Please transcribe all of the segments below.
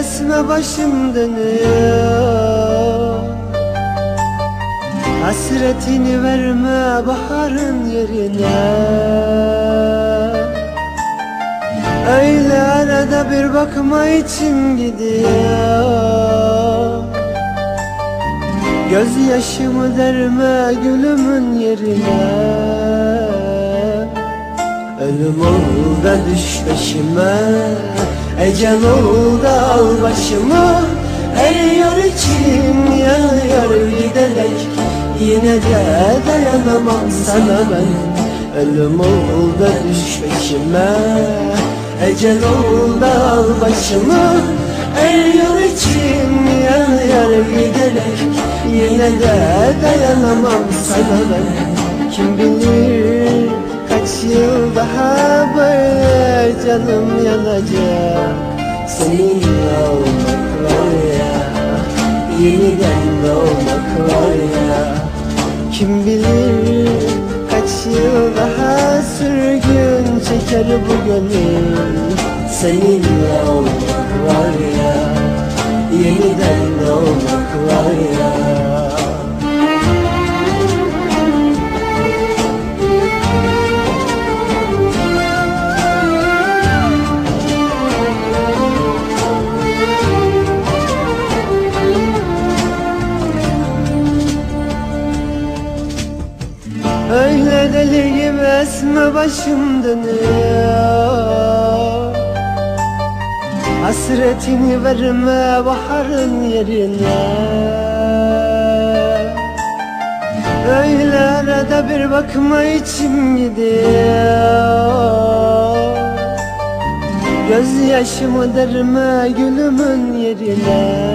esme başım dönüyor. Hasretini verme baharın yerine. Öyle arada bir bakma içim gidiyor. Gözyaşımı derme gülümün yerine. Ölüm ol da düş peşime Ecel ol da al başımı Eriyor içim yanıyor giderek Yine de dayanamam sana ben. Ölüm ol da düş peşime. Ecel ol da al başımı Eriyor içim yanıyor giderek Yine de dayanamam sana ben. Kim bilir kaç yıl daha canım yanacak. Seninle olmak var ya Yeniden doğmak var ya. Kim bilir kaç yıl daha sürgün çeker bu gönül. Seninle olmak var ya Yeniden doğmak var ya gibi esme başım dönüyor Hasretini verme baharın yerine. Öyle arada bir bakma içim gidiyor. Gözyaşımı derme gülümün yerine.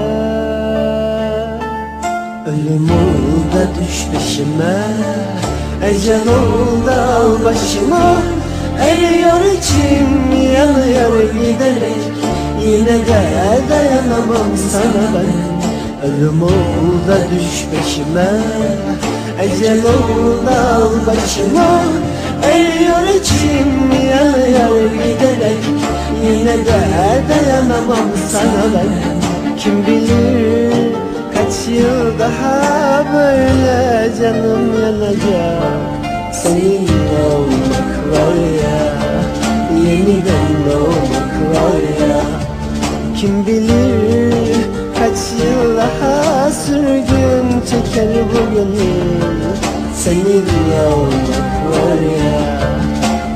Ölüm ol da düş peşime Ecel ol da al başıma. Eriyor içim yanıyor giderek Yine de dayanamam sana ben. Ölüm ol düş peşime. Ecel ol da al başıma. Eriyor içim yanıyor giderek Yine de dayanamam sana ben. Kim bilir Kaç yıl daha böyle canım yanacak. Seninle olmak var ya Yeniden doğmak var ya. Kim bilir kaç yıl daha sürgün çeker bu gönül. Seninle olmak var ya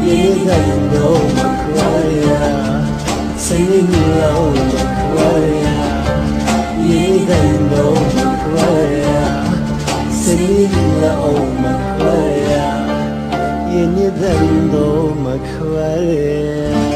Yeniden doğmak var ya. Seninle olmak var ya yeniden doğmak var ya.